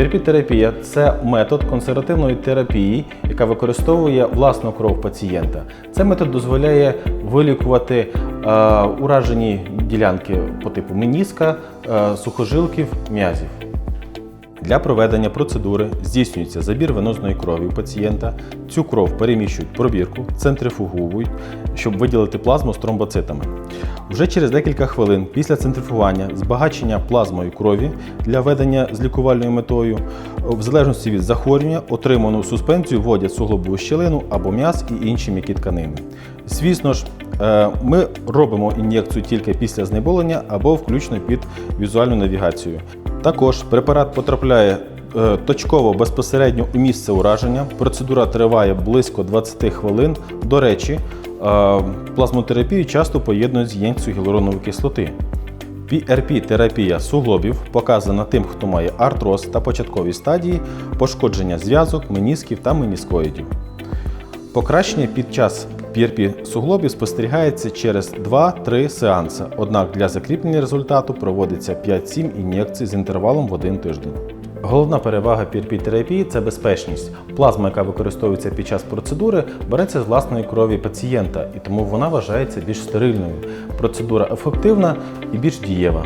PRP-терапія це метод консервативної терапії, яка використовує власну кров пацієнта. Цей метод дозволяє вилікувати е, уражені ділянки по типу меніска, е, сухожилків, м'язів. Для проведення процедури здійснюється забір венозної крові у пацієнта. Цю кров переміщують в пробірку, центрифуговують, щоб виділити плазму з тромбоцитами. Вже через декілька хвилин після центрифугування збагачення плазмою крові для ведення з лікувальною метою, в залежності від захворювання, отриману суспензію вводять суглобову щелину або м'яз і інші м'які тканини. Звісно ж, е, ми робимо ін'єкцію тільки після знеболення або включно під візуальну навігацію. Також препарат потрапляє е, точково безпосередньо у місце ураження. Процедура триває близько 20 хвилин. До речі, е, плазмотерапію часто поєднують з ін'єкцією гіалуронової кислоти. PRP-терапія суглобів показана тим, хто має артроз та початкові стадії, пошкодження зв'язок, менісків та меніскоїдів. Покращення під час PRP суглобів спостерігається через 2-3 сеанси, однак для закріплення результату проводиться 5-7 ін'єкцій з інтервалом в один тиждень. Головна перевага PRP-терапії це безпечність. Плазма, яка використовується під час процедури, береться з власної крові пацієнта, і тому вона вважається більш стерильною. Процедура ефективна і більш дієва.